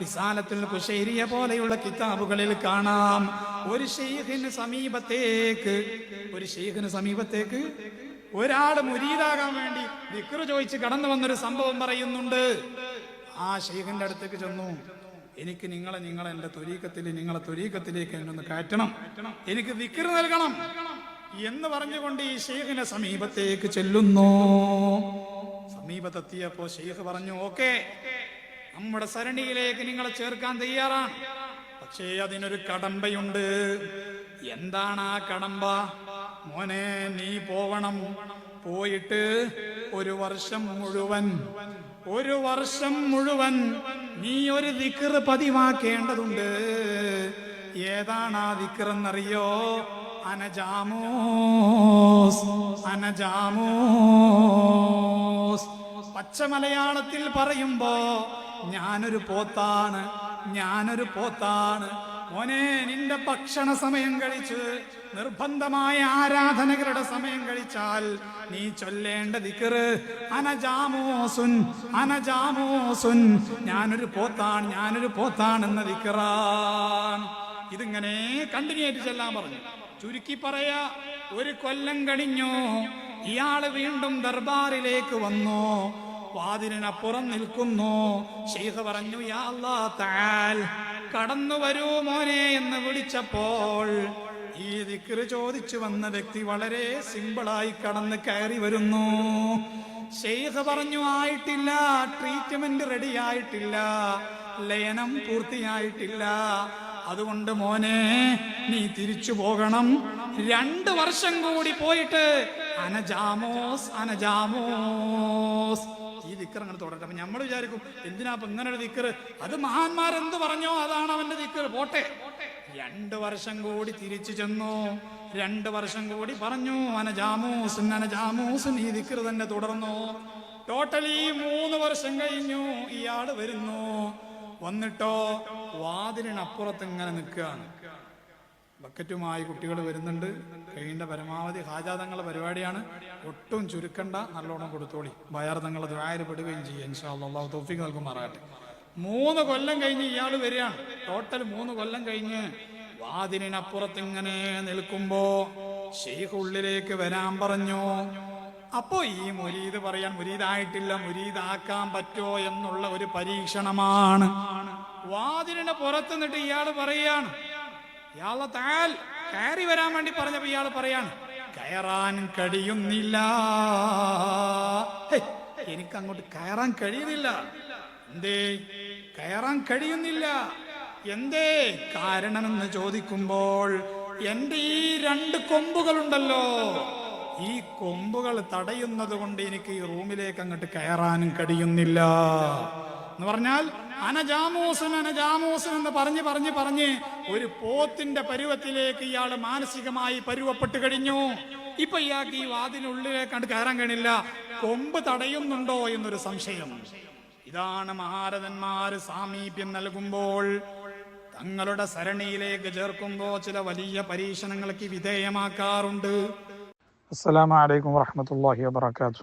വിസാലത്തുൽ കുശൈരിയ പോലെയുള്ള കിതാബുകളിൽ കാണാം. ഒരു ഷെയ്ഖിന് സമീപത്തേക്ക് ഒരു ഷെയ്ഖിന് സമീപത്തേക്ക് ഒരാൾ മുരീദാകാൻ വേണ്ടി വിക്രു ചോദിച്ച് കടന്നു വന്നൊരു സംഭവം പറയുന്നുണ്ട്. ആ ഷെയ്ഖിന്റെ അടുത്തേക്ക് ചെന്നു. എനിക്ക് നിങ്ങളെ നിങ്ങളെ എന്റെ തൊരീക്കത്തിൽ നിങ്ങളെ തൊരീക്കത്തിലേക്ക് എന്നെ ഒന്ന് കയറ്റണം. എനിക്ക് വിക്രു നൽകണം എന്ന് പറഞ്ഞുകൊണ്ട് ഈ ഷെയ്ഖിനെ സമീപത്തേക്ക് ചെല്ലുന്നു. സമീപത്തെത്തിയപ്പോ ഷെയ്ഖ് പറഞ്ഞു ഓക്കെ. നമ്മുടെ സരണിയിലേക്ക് നിങ്ങളെ ചേർക്കാൻ തയ്യാറാണ്. പക്ഷേ അതിനൊരു കടമ്പയുണ്ട്. എന്താണ് ആ കടമ്പ? മോനെ നീ പോവണം. പോയിട്ട് ഒരു വർഷം മുഴുവൻ ഒരു വർഷം മുഴുവൻ നീ ഒരു ദിക്കർ പതിവാക്കേണ്ടതുണ്ട്. ഏതാണ് ആ ദിക്കറെന്നറിയോ അനജാമോസ് അനജാമോസ്. പച്ച മലയാളത്തിൽ പറയുമ്പോ ഞാനൊരു പോത്താണ് ഞാനൊരു പോത്താണ്. മോനെ നിന്റെ ഭക്ഷണ സമയം കഴിച്ച് നിർബന്ധമായ ആരാധനകളുടെ സമയം കഴിച്ചാൽ നീ ചൊല്ലേണ്ട ദിക്കറ് അനജാമോസുൻ അനജാമോസുൻ ഞാനൊരു പോത്താണ് ഞാനൊരു പോത്താണെന്ന ദിക്കറാൻ ഇതിങ്ങനെ കണ്ടിന്യൂ ആയിട്ട് ചെല്ലാൻ പറഞ്ഞു. ചുരുക്കി പറയാ ഒരു കൊല്ലം കഴിഞ്ഞു ഇയാൾ വീണ്ടും ദർബാറിലേക്ക് വന്നു വാതിലിനപ്പുറം നിൽക്കുന്നു. ഷെയ്ഖ് പറഞ്ഞു കടന്നു വരൂ മോനെ എന്ന് വിളിച്ചപ്പോൾ ഈ ദിക്കറ് ചോദിച്ചു വന്ന വ്യക്തി വളരെ സിമ്പിളായി കടന്ന് കയറി വരുന്നു. ഷെയ്ഖ് പറഞ്ഞു ആയിട്ടില്ല ട്രീറ്റ്മെന്റ് റെഡി ആയിട്ടില്ല ലയനം പൂർത്തിയായിട്ടില്ല. അതുകൊണ്ട് മോനെ നീ തിരിച്ചു പോകണം. രണ്ട് വർഷം കൂടി പോയിട്ട് അനജാമോസ് അനജാമോസ്. ഈ ദിക്കർ അങ്ങനെ തുടരട്ടെ. അപ്പൊ നമ്മൾ വിചാരിക്കും എന്തിനാ അപ്പൊ ഇങ്ങനെ ഒരു ദിക്കർ അത് മഹാന്മാരെന്ത് പറഞ്ഞോ അതാണ് അവന്റെ ദിക്കർ പോട്ടെ. രണ്ട് വർഷം കൂടി തിരിച്ചു ചെന്നു. രണ്ട് വർഷം കൂടി പറഞ്ഞു അനജാമൂസുൻ അനജാമൂസുൻ ഈ ദിക്കർ തന്നെ തുടർന്നു. ടോട്ടലി മൂന്ന് വർഷം കഴിഞ്ഞു ഇയാൾ വരുന്നു. വന്നിട്ടോ വാതിലിനപ്പുറത്ത് ഇങ്ങനെ നിൽക്കുകയാണ്. ബക്കറ്റുമായി കുട്ടികൾ വരുന്നുണ്ട്. കഴിയേണ്ട പരമാവധി ഹാജാതങ്ങളുടെ പരിപാടിയാണ്. ഒട്ടും ചുരുക്കണ്ട നല്ലോണം കൊടുത്തോളി. ബയാർ തങ്ങൾ ദുരായപ്പെടുകയും ചെയ്യും ഇൻഷാല്ലാ തോഫിക്ക് നൽകുമാറാകട്ടെ മൂന്ന് കൊല്ലം കഴിഞ്ഞ് ഇയാൾ വരികയാണ്. ടോട്ടൽ മൂന്ന് കൊല്ലം കഴിഞ്ഞ് വാതിലിനപ്പുറത്ത് ഇങ്ങനെ നിൽക്കുമ്പോ ഷെയ്ഖ് ഉള്ളിലേക്ക് വരാൻ പറഞ്ഞു. അപ്പോ ഈ മുരീദ് പറയാൻ മുരീദായിട്ടില്ല മുരീദാക്കാൻ പറ്റോ എന്നുള്ള ഒരു പരീക്ഷണമാണ്. വാതിലിന് പുറത്ത് നിന്നിട്ട് പറയാണ് ഇയാളെ താൽ കയറി വരാൻ വേണ്ടി പറഞ്ഞപ്പോ ഇയാൾ പറയാണ് കയറാൻ കഴിയുന്നില്ല. എനിക്ക് അങ്ങോട്ട് കയറാൻ കഴിയുന്നില്ല. എന്തേ? കയറാൻ കഴിയുന്നില്ല. എന്തേ? കാരണം എന്ന് ചോദിക്കുമ്പോൾ എന്റെ ഈ രണ്ട് കൊമ്പുകളുണ്ടല്ലോ. ഈ കൊമ്പുകൾ തടയുന്നത് കൊണ്ട് എനിക്ക് ഈ റൂമിലേക്ക് അങ്ങോട്ട് കയറാനും കഴിയുന്നില്ല. എന്ന് പറഞ്ഞാൽ അനജാമൂസൻ അനജാമോസൻ എന്ന് പറഞ്ഞ് പറഞ്ഞ് പറഞ്ഞ് ഒരു പോത്തിന്റെ പരുവത്തിലേക്ക് ഇയാൾ മാനസികമായി പരുവപ്പെട്ട് കഴിഞ്ഞു. ഇപ്പൊ ഇയാൾക്ക് ഈ വാതിനുള്ളിലേക്ക് കണ്ട് കയറാൻ കഴിയില്ല കൊമ്പ് തടയുന്നുണ്ടോ എന്നൊരു സംശയം. ഇതാണ് മഹാരഥന്മാര് സാമീപ്യം നൽകുമ്പോൾ തങ്ങളുടെ സരണിയിലേക്ക് ചേർക്കുമ്പോൾ ചില വലിയ പരീക്ഷണങ്ങൾക്ക് വിധേയമാക്കാറുണ്ട്. അസ്സലാമു അലൈക്കും വറഹമത്തല്ലാഹി വബർക്കാത്തു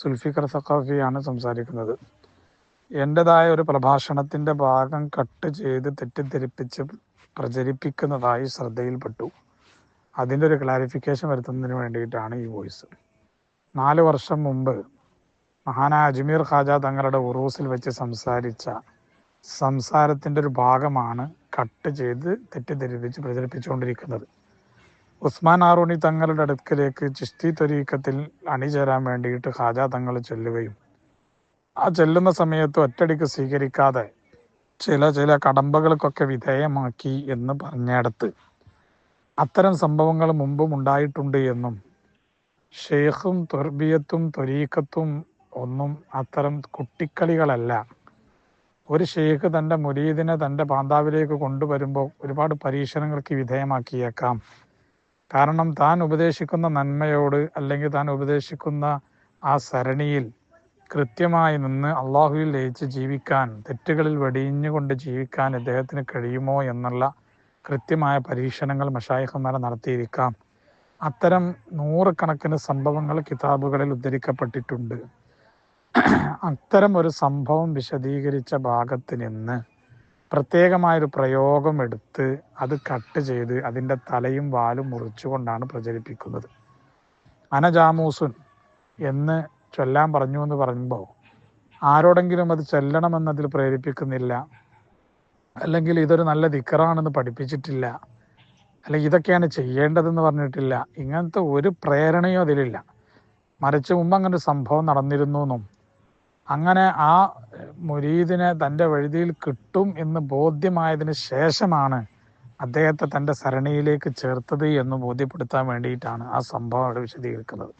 സുൽഫിക്കർ സഖാഫിയാണ് സംസാരിക്കുന്നത്. എന്റെതായ ഒരു പ്രഭാഷണത്തിന്റെ ഭാഗം കട്ട് ചെയ്ത് തെറ്റിദ്ധരിപ്പിച്ച് പ്രചരിപ്പിക്കുന്നതായി ശ്രദ്ധയിൽപ്പെട്ടു. അതിന്റെ ഒരു ക്ലാരിഫിക്കേഷൻ വരുത്തുന്നതിന് വേണ്ടിയിട്ടാണ് ഈ വോയിസ് നാല് വർഷം മുമ്പ് മഹാനായ അജ്മീർ ഖാജ തങ്ങളുടെ ഉറൂസിൽ വെച്ച് സംസാരിച്ച സംസാരത്തിന്റെ ഒരു ഭാഗമാണ് കട്ട് ചെയ്ത് തെറ്റിദ്ധരിപ്പിച്ച് പ്രചരിപ്പിച്ചുകൊണ്ടിരിക്കുന്നത്. ഉസ്മാൻ ആറൂണി തങ്ങളുടെ അടുക്കലേക്ക് ചിഷ്തി തൊരീക്കത്തിൽ അണിചേരാൻ വേണ്ടിയിട്ട് ഖാജ തങ്ങൾ ചെല്ലുകയും ആ ചെല്ലുന്ന സമയത്ത് ഒറ്റടിക്ക് സ്വീകരിക്കാതെ ചില ചില കടമ്പകൾക്കൊക്കെ വിധേയമാക്കി എന്ന് പറഞ്ഞിടത്ത് അത്തരം സംഭവങ്ങൾ മുമ്പും ഉണ്ടായിട്ടുണ്ട് എന്നും ഷെയ്ഖും തൊർബിയത്തും തൊരീക്കത്തും ഒന്നും അത്തരം കുട്ടിക്കളികളല്ല. ഒരു ഷെയ്ഖ് തന്റെ മുരീദിനെ തന്റെ പാന്താവിലേക്ക് കൊണ്ടുവരുമ്പോൾ ഒരുപാട് പരീക്ഷണങ്ങൾക്ക് വിധേയമാക്കിയേക്കാം. കാരണം താൻ ഉപദേശിക്കുന്ന നന്മയോട് അല്ലെങ്കിൽ താൻ ഉപദേശിക്കുന്ന ആ സരണിയിൽ കൃത്യമായി നിന്ന് അള്ളാഹുവിൽ ലയിച്ച് ജീവിക്കാൻ തെറ്റുകളിൽ വെടിഞ്ഞുകൊണ്ട് ജീവിക്കാൻ അദ്ദേഹത്തിന് കഴിയുമോ എന്നുള്ള കൃത്യമായ പരീക്ഷണങ്ങൾ മഷായിഹന്മാരെ നടത്തിയിരിക്കാം. അത്തരം നൂറുകണക്കിന് സംഭവങ്ങൾ കിതാബുകളിൽ ഉദ്ധരിക്കപ്പെട്ടിട്ടുണ്ട്. അത്തരം ഒരു സംഭവം വിശദീകരിച്ച ഭാഗത്ത് നിന്ന് പ്രത്യേകമായൊരു പ്രയോഗം എടുത്ത് അത് കട്ട് ചെയ്ത് അതിന്റെ തലയും വാലും മുറിച്ചുകൊണ്ടാണ് പ്രചരിപ്പിക്കുന്നത്. അനജാമൂസുൻ എന്ന് ചൊല്ലാൻ പറഞ്ഞു എന്ന് പറയുമ്പോൾ ആരോടെങ്കിലും അത് ചൊല്ലണമെന്നതിൽ പ്രേരിപ്പിക്കുന്നില്ല. അല്ലെങ്കിൽ ഇതൊരു നല്ല ദിക്കറാണെന്ന് പഠിപ്പിച്ചിട്ടില്ല. അല്ലെങ്കിൽ ഇതൊക്കെയാണ് ചെയ്യേണ്ടതെന്ന് പറഞ്ഞിട്ടില്ല. ഇങ്ങനത്തെ ഒരു പ്രേരണയോ അതിലില്ല. മറിച്ച് മുമ്പ് അങ്ങനെ ഒരു സംഭവം നടന്നിരുന്നു എന്നും അങ്ങനെ ആ മുരീദിനെ തന്റെ വഴുതിയിൽ കിട്ടും എന്ന് ബോധ്യമായതിന് ശേഷമാണ് അദ്ദേഹത്തെ തന്റെ സരണിയിലേക്ക് ചേർത്തത് എന്ന് ബോധ്യപ്പെടുത്താൻ വേണ്ടിയിട്ടാണ് ആ സംഭവം അവിടെ വിശദീകരിക്കുന്നത്.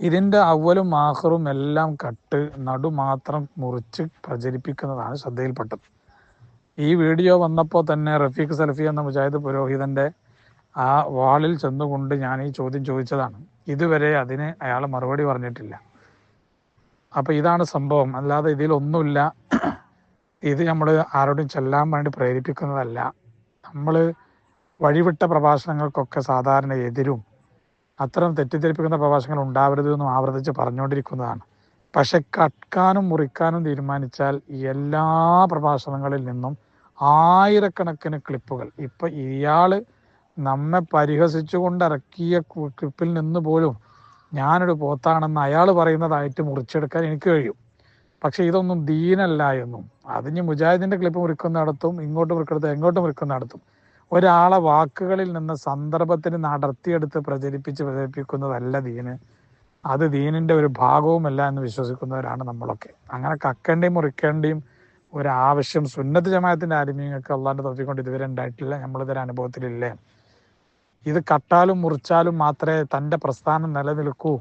ഇതിന്റെ അവലും ആഹറും എല്ലാം കട്ട് നടു മാത്രം മുറിച്ച് പ്രചരിപ്പിക്കുന്നതാണ് ശ്രദ്ധയിൽപ്പെട്ടത്. ഈ വീഡിയോ വന്നപ്പോൾ തന്നെ റഫീഖ് സലഫി എന്ന മുജാഹിദ് പുരോഹിതന്റെ ആ വാളിൽ ചെന്നുകൊണ്ട് ഞാൻ ഈ ചോദ്യം ചോദിച്ചതാണ്. ഇതുവരെ അതിന് അയാൾ മറുപടി പറഞ്ഞിട്ടില്ല. അപ്പൊ ഇതാണ് സംഭവം. അല്ലാതെ ഇതിലൊന്നുമില്ല. ഇത് നമ്മൾ ആരോടും ചെല്ലാൻ വേണ്ടി പ്രേരിപ്പിക്കുന്നതല്ല. നമ്മൾ വഴിവിട്ട പ്രഭാഷണങ്ങൾക്കൊക്കെ സാധാരണ എതിരും അത്തരം തെറ്റിദ്ധരിപ്പിക്കുന്ന പ്രഭാഷണങ്ങൾ ഉണ്ടാവരുത് എന്നും ആവർത്തിച്ച് പറഞ്ഞുകൊണ്ടിരിക്കുന്നതാണ്. പക്ഷെ കട്ക്കാനും മുറിക്കാനും തീരുമാനിച്ചാൽ എല്ലാ പ്രഭാഷണങ്ങളിൽ നിന്നും ആയിരക്കണക്കിന് ക്ലിപ്പുകൾ. ഇപ്പൊ ഇയാൾ നമ്മെ പരിഹസിച്ചുകൊണ്ട് ഇറക്കിയ ക്ലിപ്പിൽ നിന്ന് പോലും ഞാനൊരു പോത്താണെന്ന് അയാൾ പറയുന്നതായിട്ട് മുറിച്ചെടുക്കാൻ എനിക്ക് കഴിയും. പക്ഷെ ഇതൊന്നും ദീനല്ല എന്നും. അതിന് മുജാഹിദിന്റെ ക്ലിപ്പ് മുറിക്കുന്നിടത്തും ഇങ്ങോട്ട് മുറിക്കുന്നിടത്തും എങ്ങോട്ട് മുറിക്കുന്നിടത്തും. ഒരാളെ വാക്കുകളിൽ നിന്ന് സന്ദർഭത്തിന് നടത്തിയെടുത്ത് പ്രചരിപ്പിച്ച് പ്രചരിപ്പിക്കുന്നതല്ല ദീന്. അത് ദീനിന്റെ ഒരു ഭാഗവുമല്ല എന്ന് വിശ്വസിക്കുന്നവരാണ് നമ്മളൊക്കെ. അങ്ങനെ കക്കേണ്ടിയും മുറിക്കേണ്ടിയും ഒരാവശ്യം സുന്നത്ത് ജമാഅത്തിന്റെ ആലിമീങ്ങൾക്ക് അള്ളാന്റെ തൊപ്പിക്കൊണ്ട് ഇതുവരെ ഉണ്ടായിട്ടില്ല. നമ്മളിതൊരു അനുഭവത്തിലില്ലേ? ഇത് കട്ടാലും മുറിച്ചാലും മാത്രമേ തന്റെ പ്രസ്ഥാനം നിലനിൽക്കൂ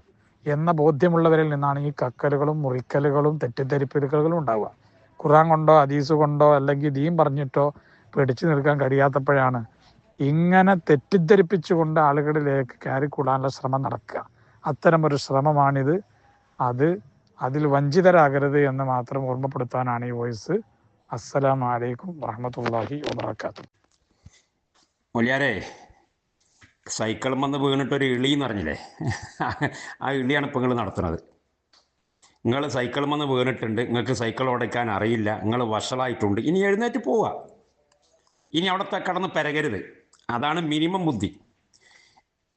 എന്ന ബോധ്യമുള്ളവരിൽ നിന്നാണ് ഈ കക്കലുകളും മുറിക്കലുകളും തെറ്റിദ്ധരിപ്പിക്കലുകളും ഉണ്ടാവുക. ഖുറാൻ കൊണ്ടോ അദീസ് കൊണ്ടോ അല്ലെങ്കിൽ ദീൻ പറഞ്ഞിട്ടോ പിടിച്ചു നിൽക്കാൻ കഴിയാത്തപ്പോഴാണ് ഇങ്ങനെ തെറ്റിദ്ധരിപ്പിച്ചുകൊണ്ട് ആളുകളിലേക്ക് കയറിക്കൂടാനുള്ള ശ്രമം നടക്കുക. അത്തരമൊരു ശ്രമമാണിത്. അത് അതിൽ വഞ്ചിതരാകരുത് എന്ന് മാത്രം ഓർമ്മപ്പെടുത്താനാണ് ഈ വോയിസ്. അസ്സലാം വലൈക്കും വറഹമത്തല്ലാഹി വബർക്കാത്തു മൊലിയാരെ സൈക്കിൾ വന്ന് വീണിട്ട് ഒരു ഇളി എന്ന് പറഞ്ഞില്ലേ ആ ഇളിയാണ് ഇപ്പം നിങ്ങൾ നടത്തുന്നത്. നിങ്ങൾ സൈക്കിൾ വന്ന് വീണിട്ടുണ്ട്. നിങ്ങൾക്ക് സൈക്കിൾ ഓടിക്കാൻ അറിയില്ല. നിങ്ങൾ വഷളായിട്ടുണ്ട്. ഇനി എഴുന്നേറ്റ് പോവുക ഇനി അവിടത്തെ കടന്ന് പെരകരുത്. അതാണ് മിനിമം ബുദ്ധി.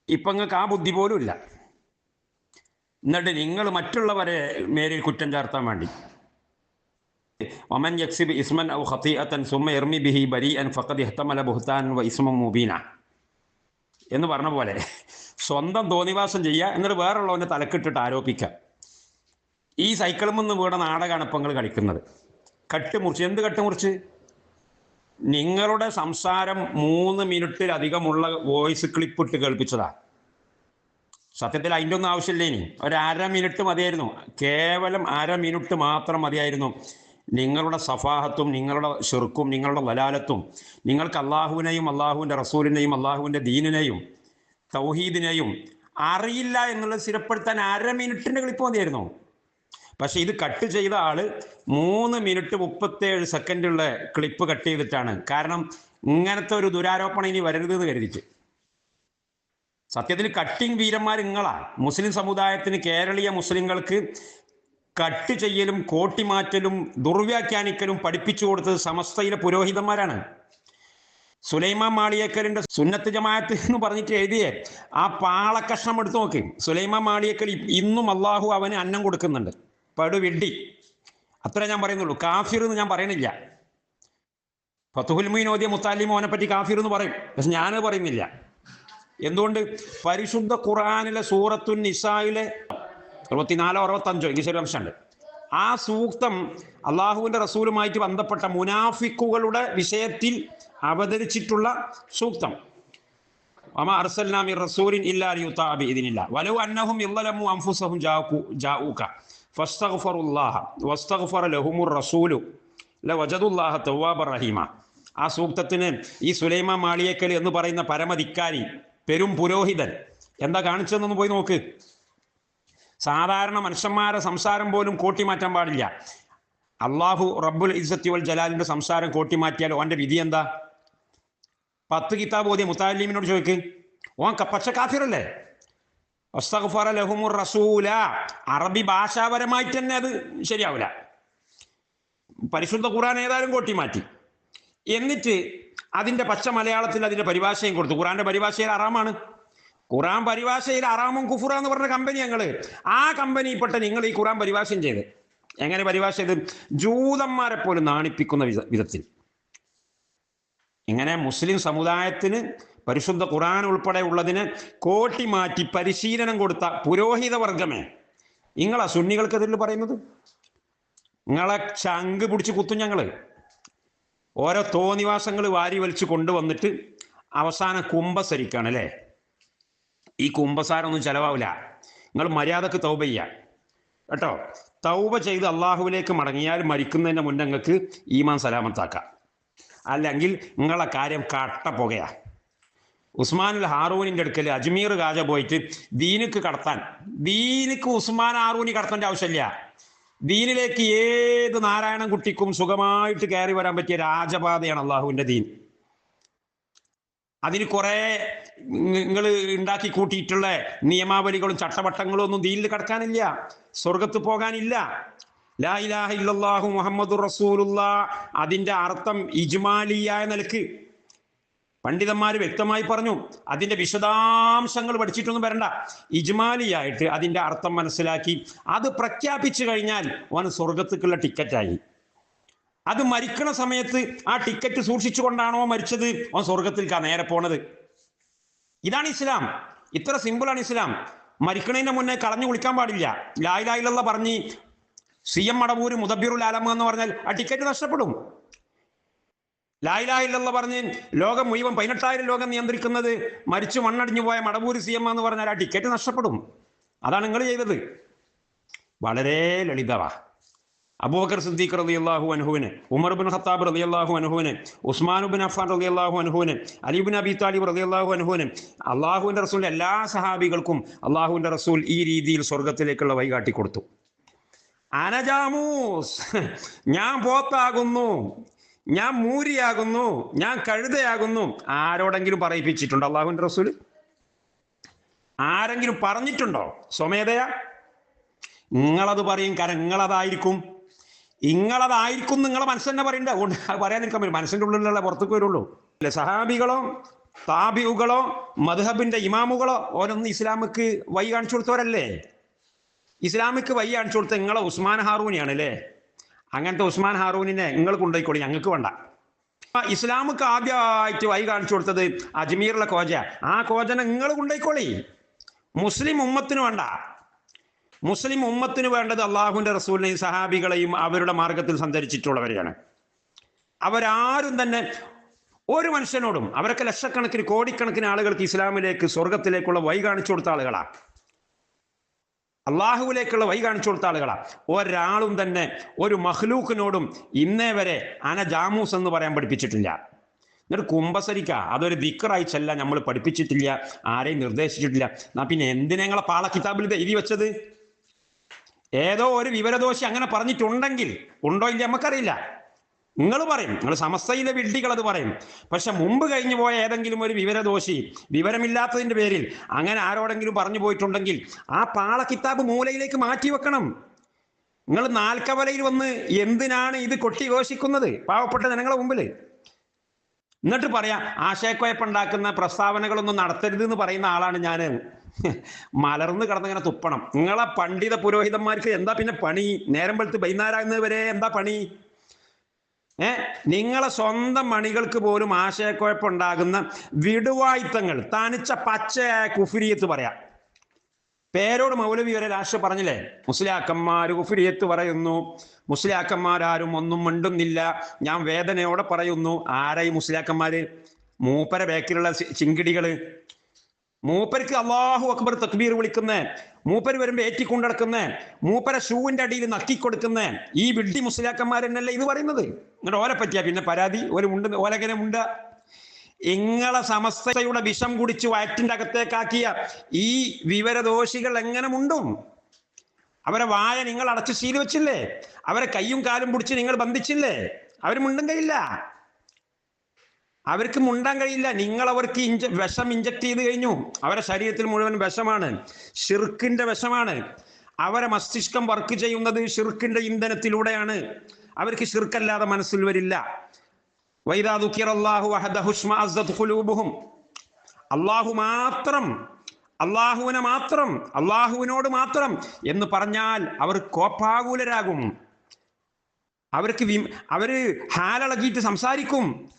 ഇപ്പം നിങ്ങൾക്ക് ആ ബുദ്ധി പോലും ഇല്ല. എന്നിട്ട് നിങ്ങൾ മറ്റുള്ളവരെ മേലിൽ കുറ്റം ചാർത്താൻ വേണ്ടി. ഇസ്മൻ ഔ സുമ ബിഹി വ മുബീന. എന്ന് പറഞ്ഞ പോലെ സ്വന്തം തോന്നിവാസം ചെയ്യുക എന്നിട്ട് വേറുള്ളവന്റെ തലക്കിട്ടിട്ട് ആരോപിക്കുക. ഈ സൈക്കിളിൽ നിന്ന് വീണ നാടകമാണ് ഇപ്പം കളിക്കുന്നത്. കട്ടുമുറിച്ച്. എന്ത് കട്ടുമുറിച്ച്? നിങ്ങളുടെ സംസാരം മൂന്ന് മിനിറ്റിലധികമുള്ള വോയിസ് ക്ലിപ്പ് ഇട്ട് കേൾപ്പിച്ചതാ. സത്യത്തിൽ അതിന്റെ ഒന്നും ആവശ്യമില്ല ഇനി. ഒരു അര മിനിറ്റ് മതിയായിരുന്നു. കേവലം അര മിനിറ്റ് മാത്രം മതിയായിരുന്നു. നിങ്ങളുടെ സഫാഹത്തും നിങ്ങളുടെ ഷിർക്കും നിങ്ങളുടെ വലാലത്തും നിങ്ങൾക്ക് അള്ളാഹുവിനെയും അള്ളാഹുവിന്റെ റസൂലിനെയും അള്ളാഹുവിന്റെ ദീനിനെയും തൗഹീദിനെയും അറിയില്ല എന്നുള്ളത് സ്ഥിരപ്പെടുത്താൻ അര മിനിറ്റിന്റെ ക്ലിപ്പ് മതിയായിരുന്നു. പക്ഷെ ഇത് കട്ട് ചെയ്ത ആൾ മൂന്ന് മിനിറ്റ് മുപ്പത്തേഴ് സെക്കൻഡുള്ള ക്ലിപ്പ് കട്ട് ചെയ്തിട്ടാണ്. കാരണം ഇങ്ങനത്തെ ഒരു ദുരാരോപണം ഇനി വരരുത് എന്ന് കരുതിച്ച്. സത്യത്തിൽ കട്ടിങ് വീരന്മാർ നിങ്ങളാ മുസ്ലിം സമുദായത്തിന് കേരളീയ മുസ്ലിങ്ങൾക്ക് കട്ട് ചെയ്യലും കോട്ടിമാറ്റലും ദുർവ്യാഖ്യാനിക്കലും പഠിപ്പിച്ചു കൊടുത്തത് സമസ്തയിലെ പുരോഹിതന്മാരാണ്. സുലൈമാൻ മാളിയേക്കലിന്റെ സുന്നത്ത് ജമാഅത്ത് എന്ന് പറഞ്ഞിട്ട് എഴുതിയേ ആ പാളക്കഷ്ണം എടുത്തു നോക്കി. സുലൈമാൻ മാളിയേക്കൽ ഇന്നും അള്ളാഹു അവന് അന്നം കൊടുക്കുന്നുണ്ട്. പടു വിഡ്ഡി അത്ര ഞാൻ പറയുന്നുള്ളൂ. കാഫിർ എന്ന് ഞാൻ പറയണില്ല ഫത്തുഹുൽ മീൻ ഓതിയ മുത്താലിം മോനെ പറ്റി കാഫിർ എന്ന് പറയും. പക്ഷെ ഞാൻ പറയുന്നില്ല. എന്തുകൊണ്ട്? പരിശുദ്ധ ഖുറാനിലെ സൂറത്തുൻ നിസായിലെ അറുപത്തിനാലോ അറുപത്തഞ്ചോ ഇംഗ്ലീഷ് അംശമുണ്ട് ആ സൂക്തം അള്ളാഹുവിന്റെ റസൂലുമായിട്ട് ബന്ധപ്പെട്ട മുനാഫിക്കുകളുടെ വിഷയത്തിൽ അവതരിച്ചിട്ടുള്ള സൂക്തം. വമാ അർസൽനാ മിർ റസൂലിൻ ഇല്ലാ ബിഇذനില്ല വലൗ അന്നഹും യളലമു അൻഫുസഹും ജാഉ റസൂലു തവാബ റഹീമ. ആ സൂക്തത്തിന് ഈ സുലൈമ മാളിയേക്കൽ എന്ന് പറയുന്ന പരമധിക്കാരി പെരും പുരോഹിതൻ എന്താ കാണിച്ചതെന്നൊന്ന് പോയി നോക്ക്. സാധാരണ മനുഷ്യന്മാരെ സംസാരം പോലും കൂട്ടിമാറ്റാൻ പാടില്ല. അള്ളാഹു റബ്ബുൽ ഇസത്തി വൽ ജലാലിന്റെ സംസാരം കൂട്ടിമാറ്റിയാൽ ഓന്റെ വിധി എന്താ? പത്ത് കിതാബ് ഓതിയ മുത്താലിമിനോട് ചോദിക്ക് ഓൻ പക്ഷെ കാഫിറല്ലേ? റസൂല. അറബി ഭാഷാപരമായി തന്നെ അത് ശരിയാവില്ല. പരിശുദ്ധ ഖുറാൻ ഏതായാലും കൊട്ടി മാറ്റി. എന്നിട്ട് അതിന്റെ പച്ച മലയാളത്തിൽ അതിന്റെ പരിഭാഷയും കൊടുത്തു. ഖുറാന്റെ പരിഭാഷയിൽ അറാമാണ്. ഖുറാൻ പരിഭാഷയിൽ അറാമും കുഫുറ എന്ന് പറഞ്ഞ കമ്പനി ഞങ്ങൾ ആ കമ്പനിയിൽപ്പെട്ട നിങ്ങൾ ഈ ഖുറാൻ പരിഭാഷയും ചെയ്ത്. എങ്ങനെ പരിഭാഷ ചെയ്ത്? ജൂതന്മാരെ പോലും നാണിപ്പിക്കുന്ന വിധ- വിധത്തിൽ. ഇങ്ങനെ മുസ്ലിം സമുദായത്തിന് പരിശുദ്ധ ഖുറാൻ ഉൾപ്പെടെ ഉള്ളതിന് കോട്ടി മാറ്റി പരിശീലനം കൊടുത്ത പുരോഹിത വർഗമേ. നിങ്ങളാ സുന്നികൾക്കെതിരിൽ പറയുന്നത്? നിങ്ങളെ ചങ്ക് പിടിച്ച് കുത്തും ഞങ്ങൾ. ഓരോ തോന്നിവാസങ്ങൾ വാരി വലിച്ചു കൊണ്ടുവന്നിട്ട് അവസാന കുംഭസരിക്കാണ് അല്ലേ? ഈ കുംഭസാരമൊന്നും ചെലവാവില്ല. നിങ്ങൾ മര്യാദയ്ക്ക് തൗബ ചെയ്യുക കേട്ടോ? തൗബ ചെയ്ത് അള്ളാഹുവിലേക്ക് മടങ്ങിയാൽ മരിക്കുന്നതിന് മുന്നേ നിങ്ങൾക്ക് ഈമാൻ സലാമത്താക്കാം. അല്ലെങ്കിൽ നിങ്ങളെ കാര്യം കട്ട പുകയാ. ഉസ്മാനുൽ ഹാറൂനിന്റെ അടുക്കൽ അജ്മീർ കാജ പോയിട്ട് ദീനിക്ക് കടത്താൻ. ദീനിക്ക് ഉസ്മാൻ ഹാറൂനി കടത്തേണ്ട ആവശ്യമില്ല. ദീനിലേക്ക് ഏത് നാരായണൻ കുട്ടിക്കും സുഖമായിട്ട് കയറി വരാൻ പറ്റിയ രാജപാതയാണ് അള്ളാഹുവിന്റെ ദീൻ. അതിന് കുറെ നിങ്ങൾ ഉണ്ടാക്കി കൂട്ടിയിട്ടുള്ള നിയമാവലികളും ചട്ടവട്ടങ്ങളും ഒന്നും ദീനിൽ കടക്കാനില്ല. സ്വർഗത്ത് പോകാനില്ല. ലാ ഇലാഹ ഇല്ലല്ലാഹു മുഹമ്മദ് റസൂലുള്ള. അതിന്റെ അർത്ഥം ഇജ്മാലിയായ നിലയ്ക്ക്. പണ്ഡിതന്മാർ വ്യക്തമായി പറഞ്ഞു അതിന്റെ വിശദാംശങ്ങൾ പഠിച്ചിട്ടൊന്നും വരണ്ട. ഇജ്മാലിയായിട്ട് അതിന്റെ അർത്ഥം മനസ്സിലാക്കി അത് പ്രഖ്യാപിച്ചു കഴിഞ്ഞാൽ അവൻ സ്വർഗത്തേക്കുള്ള ടിക്കറ്റായി. അത് മരിക്കണ സമയത്ത് ആ ടിക്കറ്റ് സൂക്ഷിച്ചുകൊണ്ടാണോ മരിച്ചത്? അവൻ സ്വർഗത്തിലേക്കാ നേരെ പോണത്. ഇതാണ് ഇസ്ലാം. ഇത്ര സിമ്പിളാണ് ഇസ്ലാം. മരിക്കണതിന്റെ മുന്നേ കളഞ്ഞു കുളിക്കാൻ പാടില്ല. ലായിലായിലുള്ള പറഞ്ഞ് സി എം മടവൂര് മുദബിറുൽ ആലമ എന്ന് പറഞ്ഞാൽ ആ ടിക്കറ്റ് നഷ്ടപ്പെടും. ലായിലായില്ല പറഞ്ഞ് ലോകം മുഴുവൻ പതിനെട്ടായിരം ലോകം നിയന്ത്രിക്കുന്നത് മരിച്ചു മണ്ണടിഞ്ഞു പോയ മടപൂരി സി എം എന്ന് പറഞ്ഞാൽ ആ ടിക്കറ്റ് നഷ്ടപ്പെടും. അതാണ് നിങ്ങൾ ചെയ്തത്. വളരെ ലളിതവാ. അബൂബക്കർ സിദ്ദീഖ് റളിയല്ലാഹു അൻഹുവിന് ഉമർ ബിൻ ഖത്താബ് റളിയല്ലാഹു അൻഹുവിന് ഉസ്മാൻ ബിൻ അഫ്ഫാൻ റളിയല്ലാഹു അൻഹുവിന് അലി ബിൻ അബി താലിബ് റളിയല്ലാഹു അൻഹുവിന് അള്ളാഹുവിന്റെ റസൂൽ എല്ലാ സഹാബികൾക്കും അള്ളാഹുവിന്റെ റസൂൽ ഈ രീതിയിൽ സ്വർഗത്തിലേക്കുള്ള വഴി കാട്ടിക്കൊടുത്തു. അനജാമൂസ് ഞാൻ പോത്താകുന്നു. ഞാൻ മൂരിയാകുന്നു ഞാൻ കഴുതയാകുന്നു. ആരോടെങ്കിലും പറയിപ്പിച്ചിട്ടുണ്ടോ അള്ളാഹുവിന്റെ റസൂൽ ആരെങ്കിലും പറഞ്ഞിട്ടുണ്ടോ? സ്വമേധയാ. നിങ്ങളത് പറയും കാരണം നിങ്ങളതായിരിക്കും. നിങ്ങളതായിരിക്കും നിങ്ങൾ മനസ്സ് തന്നെ പറയണ്ട? അതുകൊണ്ട് അത് പറയാൻ നിൽക്കാൻ പറ്റും മനസ്സിന്റെ ഉള്ളിലുള്ള പുറത്തേക്ക് വരുള്ളൂ. അല്ലെ? സഹാബികളോ താബിയുകളോ മധുഹബിന്റെ ഇമാമുകളോ ഓരോന്ന് ഇസ്ലാമിക്ക് വഴി കാണിച്ചു കൊടുത്തവരല്ലേ? ഇസ്ലാമിക്ക് വഴി കാണിച്ചു കൊടുത്ത നിങ്ങളെ ഉസ്മാൻ ഹാറൂനിയാണ് അല്ലേ? അങ്ങനത്തെ ഉസ്മാൻ ഹാറൂനിനെ നിങ്ങൾ കൊണ്ടുപോയിക്കോളി ഞങ്ങൾക്ക് വേണ്ട. ഇസ്ലാമുക്ക് ആദ്യമായിട്ട് വൈ കാണിച്ചു കൊടുത്തത് അജ്മീറിലെ കോജ ആ കോജനെ നിങ്ങൾ കൊണ്ടുപോയിക്കോളി. മുസ്ലിം ഉമ്മത്തിന് വേണ്ട. മുസ്ലിം ഉമ്മത്തിന് വേണ്ടത് അള്ളാഹുവിന്റെ റസൂലിനെയും സഹാബികളെയും അവരുടെ മാർഗത്തിൽ സഞ്ചരിച്ചിട്ടുള്ളവരെയാണ്. അവരാരും തന്നെ ഒരു മനുഷ്യനോടും അവരൊക്കെ ലക്ഷക്കണക്കിന് കോടിക്കണക്കിന് ആളുകൾക്ക് ഇസ്ലാമിലേക്ക് സ്വർഗത്തിലേക്കുള്ള വൈ കാണിച്ചു കൊടുത്ത ആളുകളാ. അള്ളാഹുവിലേക്കുള്ള വഴി കാണിച്ചു കൊടുത്ത ആളുകളാ. ഒരാളും തന്നെ ഒരു മഹ്ലൂക്കിനോടും ഇന്നേ വരെ അന ജാമൂസ് എന്ന് പറയാൻ പഠിപ്പിച്ചിട്ടില്ല. എന്നിട്ട് കുംഭസരിക്ക അതൊരു ദിക്കറായി ചെല്ല നമ്മൾ പഠിപ്പിച്ചിട്ടില്ല. ആരെയും നിർദ്ദേശിച്ചിട്ടില്ല. എന്നാ പിന്നെ എന്തിനെങ്ങളെ പാള കിതാബിൽ എഴുതി വെച്ചത്? ഏതോ ഒരു വിവരദോഷി അങ്ങനെ പറഞ്ഞിട്ടുണ്ടെങ്കിൽ ഉണ്ടോ ഇല്ല നമുക്കറിയില്ല. നിങ്ങൾ പറയും. നിങ്ങൾ സമസ്തയിലെ വിഡ്ഢികൾ അത് പറയും. പക്ഷെ മുമ്പ് കഴിഞ്ഞു പോയ ഏതെങ്കിലും ഒരു വിവരദോഷി വിവരമില്ലാത്തതിന്റെ പേരിൽ അങ്ങനെ ആരോടെങ്കിലും പറഞ്ഞു പോയിട്ടുണ്ടെങ്കിൽ ആ പാള കിതാബ് മൂലയിലേക്ക് മാറ്റി വെക്കണം. നിങ്ങൾ നാൽക്കവലയിൽ വന്ന് എന്തിനാണ് ഇത് കൊട്ടി ഘോഷിക്കുന്നത് പാവപ്പെട്ട ജനങ്ങളെ മുമ്പിൽ. എന്നിട്ട് പറയാം ആശയക്കുഴപ്പുണ്ടാക്കുന്ന പ്രസ്താവനകളൊന്നും നടത്തരുത് എന്ന് പറയുന്ന ആളാണ് ഞാൻ മലർന്ന് കിടന്നിങ്ങനെ തുപ്പണം. നിങ്ങളെ പണ്ഡിത പുരോഹിതന്മാർക്ക് എന്താ പിന്നെ പണി? നേരം വെളുത്ത് വൈകുന്നേരം വരെ എന്താ പണി? ഏ? നിങ്ങളെ സ്വന്തം മണികൾക്ക് പോലും ആശയക്കുഴപ്പമുണ്ടാകുന്ന വിടുവായുത്തങ്ങൾ തനിച്ച പച്ചയായ കുഫിരിയത്ത് പറയാം. പേരോട് മൗലവി വരെ രാഷ്ട്ര പറഞ്ഞില്ലേ? മുസ്ലിയാക്കന്മാർ കുഫിരിയത്ത് പറയുന്നു. മുസ്ലിയാക്കന്മാരാരും ഒന്നും മിണ്ടുന്നില്ല. ഞാൻ വേദനയോടെ പറയുന്നു. ആരായി മുസ്ലിയാക്കന്മാര്? മൂപ്പര ബേക്കിലുള്ള ചിങ്കിടികൾ. മൂപ്പർക്ക് അള്ളാഹു അക്ബർ തക്ബീർ വിളിക്കുന്നേ. മൂപ്പര് വരുമ്പോ ഏറ്റിക്കൊണ്ടിടക്കുന്ന മൂപ്പര ഷൂവിന്റെ അടിയിൽ നക്കിക്കൊടുക്കുന്ന. ഈ വിഡ്ഢി മുസ്ലിയാക്കന്മാരെന്നല്ലേ ഇത് പറയുന്നത്? എന്നിട്ട് ഓലെ പറ്റിയാ പിന്നെ പരാതി? ഒരു മുണ്ട് ഓലകനെ മുണ്ട. ഇങ്ങളെ സമസ്തയുടെ വിഷം കുടിച്ച് വയറ്റിന്റെ അകത്തേക്കാക്കിയ ഈ വിവരദോഷികൾ എങ്ങനെ മുണ്ടും? അവരെ വായ നിങ്ങൾ അടച്ച് ശീലി വെച്ചില്ലേ? അവരെ കയ്യും കാലും പിടിച്ച് നിങ്ങൾ ബന്ധിച്ചില്ലേ? അവർ മുണ്ടും കയില്ല അവർക്ക് മുണ്ടാൻ കഴിയില്ല. നിങ്ങൾ അവർക്ക് ഇഞ്ച വിഷം ഇഞ്ചക്ട് ചെയ്ത് കഴിഞ്ഞു. അവരുടെ ശരീരത്തിൽ മുഴുവൻ വിഷമാണ്. ഷിർക്കിന്റെ വിഷമാണ്. അവരെ മസ്തിഷ്കം വർക്ക് ചെയ്യുന്നത് ഷിർക്കിന്റെ ഇന്ധനത്തിലൂടെയാണ്. അവർക്ക് ഷിർക്കല്ലാതെ മനസ്സിൽ വരില്ല. അള്ളാഹു മാത്രം അള്ളാഹുവിനെ മാത്രം അള്ളാഹുവിനോട് മാത്രം എന്ന് പറഞ്ഞാൽ അവർ കോപ്പാകുലരാകും അവർക്ക് അവർ ഹാലളകിയിട്ട് സംസാരിക്കും.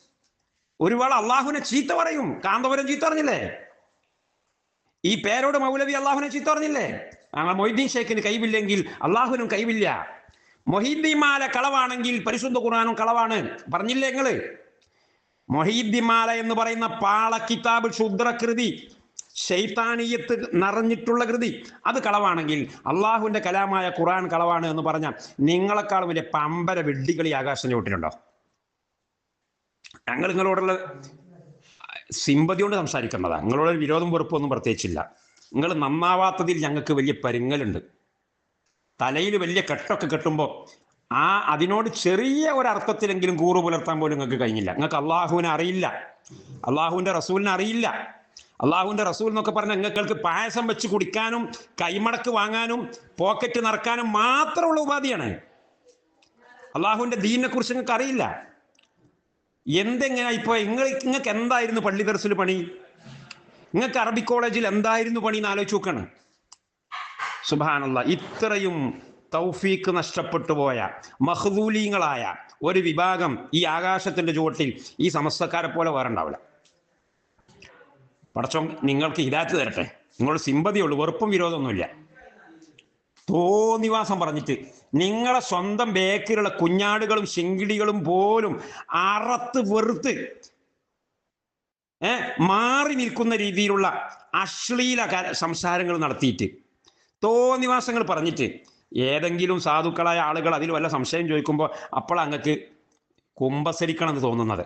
ഒരുപാട് അള്ളാഹുവിനെ ചീത്ത പറയും. കാന്തപുരം ചീത്ത പറഞ്ഞില്ലേ? ഈ പേരോട് മൗലവി അള്ളാഹുവിനെ ചീത്ത പറഞ്ഞില്ലേ? ഞങ്ങൾ മൊയ്തീൻ ഷേഖിന് കൈവില്ലെങ്കിൽ അള്ളാഹുവിനും കൈവില്ല. മൊഹീദ്ദിമാല കളവാണെങ്കിൽ പരിശുദ്ധ ഖുർആാനും കളവാണ്. പറഞ്ഞില്ലേ നിങ്ങൾ? മൊഹീദ്ദിമാല എന്ന് പറയുന്ന പാള കിതാബ് ക്ഷുദ്രകൃതി ശൈത്താനീയത്ത് നിറഞ്ഞിട്ടുള്ള കൃതി അത് കളവാണെങ്കിൽ അള്ളാഹുവിന്റെ കലാമായ ഖുറാൻ കളവാണ് എന്ന് പറഞ്ഞാൽ നിങ്ങളെക്കാളും വലിയ പമ്പര വെഡ്ഡികളി ആകാശം വിട്ടിട്ടുണ്ടോ ഞങ്ങൾ നിങ്ങളോടുള്ള സിമ്പതി കൊണ്ട് സംസാരിക്കുന്നതാ. നിങ്ങളോട് വിരോധം വെറുപ്പൊന്നും പ്രത്യേകിച്ചില്ല. നിങ്ങൾ നന്നാവാത്തതിൽ ഞങ്ങൾക്ക് വലിയ പരിങ്ങലുണ്ട്. തലയിൽ വലിയ കെട്ടൊക്കെ കെട്ടുമ്പോൾ ആ അതിനോട് ചെറിയ ഒരർത്ഥത്തിലെങ്കിലും കൂറു പുലർത്താൻ പോലും നിങ്ങൾക്ക് കഴിഞ്ഞില്ല. നിങ്ങൾക്ക് അള്ളാഹുവിനെ അറിയില്ല. അള്ളാഹുവിന്റെ റസൂലിനെ അറിയില്ല. അള്ളാഹുവിന്റെ റസൂൽ എന്നൊക്കെ പറഞ്ഞാൽ നിങ്ങൾക്ക് പായസം വെച്ച് കുടിക്കാനും കൈമടക്ക് വാങ്ങാനും പോക്കറ്റ് നിറക്കാനും മാത്രമുള്ള ഉപാധിയാണ്. അള്ളാഹുവിന്റെ ദീനിനെ കുറിച്ച് നിങ്ങൾക്ക് അറിയില്ല. എന്തെങ്ങനെ ഇപ്പൊ നിങ്ങൾ നിങ്ങൾക്ക് എന്തായിരുന്നു പള്ളി ദർസിൽ പണി? നിങ്ങൾക്ക് അറബി കോളേജിൽ എന്തായിരുന്നു പണി എന്ന് ആലോചിച്ച് നോക്കണം. സുബാനുള്ള ഇത്രയും തൗഫീക്ക് നഷ്ടപ്പെട്ടു പോയ മഹദൂലീങ്ങളായ ഒരു വിഭാഗം ഈ ആകാശത്തിന്റെ ചുവട്ടിൽ ഈ സമസ്തക്കാരെ പോലെ വേറെ ഉണ്ടാവില്ല. പടച്ചോ നിങ്ങൾക്ക് ഹിദാത്ത് തരട്ടെ. നിങ്ങളുടെ സിമ്പതിയുള്ളൂ വെറുപ്പും വിരോധമൊന്നുമില്ല. തോന്നിവാസം പറഞ്ഞിട്ട് നിങ്ങളെ സ്വന്തം ബേക്കിലുള്ള കുഞ്ഞാടുകളും ശിങ്കിടികളും പോലും അറത്ത് വെറുത്ത് ഏ മാറി നിൽക്കുന്ന രീതിയിലുള്ള അശ്ലീല സംസാരങ്ങൾ നടത്തിയിട്ട് തോന്നിവാസങ്ങൾ പറഞ്ഞിട്ട് ഏതെങ്കിലും സാധുക്കളായ ആളുകൾ അതിൽ വല്ല സംശയം ചോദിക്കുമ്പോൾ അപ്പോൾ അങ്ങക്ക് കുമ്പസരിക്കണം എന്ന് തോന്നുന്നത്.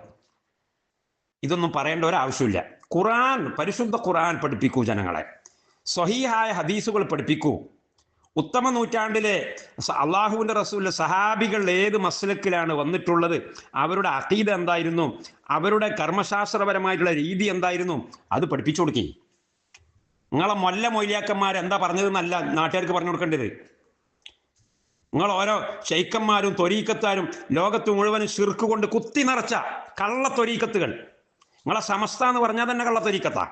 ഇതൊന്നും പറയേണ്ട ഒരാവശ്യമില്ല. ഖുറാൻ പരിശുദ്ധ ഖുറാൻ പഠിപ്പിക്കൂ ജനങ്ങളെ. സ്വഹീഹായ ഹദീസുകൾ പഠിപ്പിക്കൂ. ഉത്തമ നൂറ്റാണ്ടിലെ അള്ളാഹുവിന്റെ റസൂലിലെ സഹാബികൾ ഏത് മസ്ലക്കിലാണ് വന്നിട്ടുള്ളത്? അവരുടെ അഖീദ എന്തായിരുന്നു? അവരുടെ കർമ്മശാസ്ത്രപരമായിട്ടുള്ള രീതി എന്തായിരുന്നു? അത് പഠിപ്പിച്ചു കൊടുക്കി. നിങ്ങളെ മൊല്ല മൊയ്ലിയാക്കന്മാർ എന്താ പറഞ്ഞതെന്നല്ല നാട്ടുകാർക്ക് പറഞ്ഞു കൊടുക്കേണ്ടത്. നിങ്ങൾ ഓരോ ഷെയ്ക്കന്മാരും തൊരീക്കത്താരും ലോകത്ത് മുഴുവനും ശിർക്ക് കൊണ്ട് കുത്തി നിറച്ച കള്ള തൊരീക്കത്തുകൾ നിങ്ങളെ സമസ്ത എന്ന് പറഞ്ഞാൽ തന്നെ കള്ളത്തൊരീക്കത്താ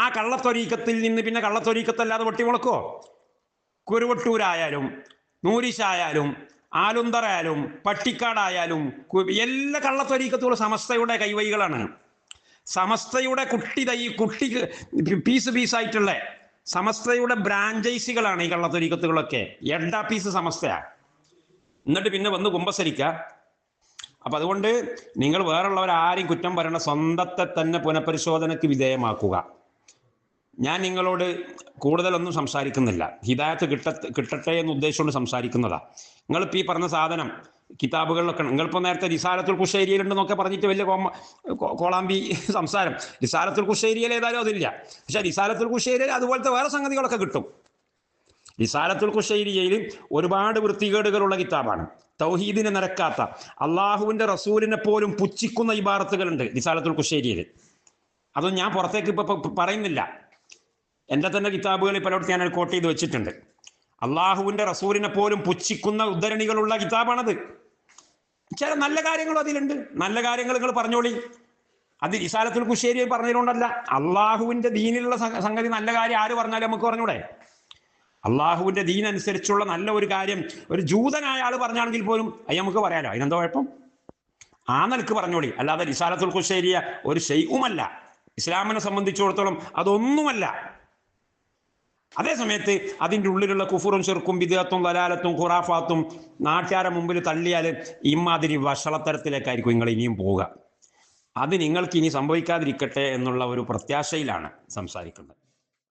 ആ കള്ളത്തൊരീക്കത്തിൽ നിന്ന് പിന്നെ കള്ളത്തൊരീക്കത്തല്ലാതെ വെട്ടിമുളക്കോ? കുരുവട്ടൂരായാലും നൂരിശായാലും ആലുന്തറായാലും പട്ടിക്കാടായാലും എല്ലാ കള്ളത്തൊരീക്കത്തുകളും സമസ്തയുടെ കൈവൈകളാണ് സമസ്തയുടെ കുട്ടി തൈ കുട്ടി പീസ് പീസായിട്ടുള്ള സമസ്തയുടെ ബ്രാഞ്ചൈസികളാണ് ഈ കള്ളത്തൊരീക്കത്തുകളൊക്കെ എട്ടാ പീസ് സമസ്തയാ. എന്നിട്ട് പിന്നെ വന്ന് കുമ്പസരിക്ക. അപ്പൊ അതുകൊണ്ട് നിങ്ങൾ വേറുള്ളവർ ആരും കുറ്റം പറയണ സ്വന്തത്തെ തന്നെ പുനഃപരിശോധനയ്ക്ക് വിധേയമാക്കുക. ഞാൻ നിങ്ങളോട് കൂടുതലൊന്നും സംസാരിക്കുന്നില്ല. ഹിദായത്ത് കിട്ട കിട്ടട്ടെ എന്ന് ഉദ്ദേശിച്ചുകൊണ്ട് സംസാരിക്കുന്നതാ. നിങ്ങളിപ്പോൾ ഈ പറഞ്ഞ സാധനം കിതാബുകളിലൊക്കെ നിങ്ങളിപ്പോൾ നേരത്തെ റിസാലത്തുൽ കുഷേരിയിലുണ്ടെന്നൊക്കെ പറഞ്ഞിട്ട് വലിയ കോമ കോളാമ്പി സംസാരം. റിസാലത്തുൽ കുഷേരിയിൽ ഏതായാലും അതില്ല. പക്ഷെ റിസാലത്തുൽ കുഷേരിയിൽ അതുപോലത്തെ വേറെ സംഗതികളൊക്കെ കിട്ടും. റിസാലത്തുൽ കുഷൈരിയയിൽ ഒരുപാട് വൃത്തികേടുകളുള്ള കിതാബാണ്. തൗഹീദിനെ നിരക്കാത്ത അള്ളാഹുവിന്റെ റസൂലിനെ പോലും പുച്ഛിക്കുന്ന ഇബാറത്തുകളുണ്ട് റിസാലത്തുൽ കുഷൈരിയയിൽ അതൊന്നും ഞാൻ പുറത്തേക്ക് ഇപ്പൊ പറയുന്നില്ല. എന്റെ തന്നെ കിതാബുകളിൽ പലയിടത്ത് ഞാൻ കോട്ട് ചെയ്ത് വെച്ചിട്ടുണ്ട്. അള്ളാഹുവിന്റെ റസൂലിനെ പോലും പുച്ഛിക്കുന്ന ഉദ്ധരണികളുള്ള കിതാബാണത്. ചില നല്ല കാര്യങ്ങളും അതിലുണ്ട്. നല്ല കാര്യങ്ങൾ നിങ്ങൾ പറഞ്ഞോളി. അത് ഇസാലത്തിൽ കുശേരി പറഞ്ഞതുകൊണ്ടല്ല. അള്ളാഹുവിന്റെ ദീനിലുള്ള സംഗതി നല്ല കാര്യം ആര് പറഞ്ഞാലും നമുക്ക് പറഞ്ഞൂടെ. അള്ളാഹുവിന്റെ ദീൻ അനുസരിച്ചുള്ള നല്ല ഒരു കാര്യം ഒരു ജൂതനായ ആൾ പറഞ്ഞാണെങ്കിൽ പോലും അത് നമുക്ക് പറയാലോ? അതിനെന്താ കുഴപ്പം? ആ നിലയ്ക്ക് പറഞ്ഞോളി. അല്ലാതെ ഇസാലത്തുൽ കുശേരിയ ഒരു ഷെയ്ഖുമല്ല ഇസ്ലാമിനെ സംബന്ധിച്ചിടത്തോളം അതൊന്നുമല്ല. അതേ സമയത്ത് അതിന്റെ ഉള്ളിലുള്ള കുഫുറും ചെറുക്കും വിദേഹത്തും ലലാലത്തും ഖുറാഫാത്തും നാട്ടുകാരെ മുമ്പിൽ തള്ളിയാൽ ഇമാതിരി വഷളത്തരത്തിലേക്കായിരിക്കും നിങ്ങൾ ഇനിയും പോവുക. അത് നിങ്ങൾക്ക് ഇനി സംഭവിക്കാതിരിക്കട്ടെ എന്നുള്ള ഒരു പ്രത്യാശയിലാണ് സംസാരിക്കുന്നത്.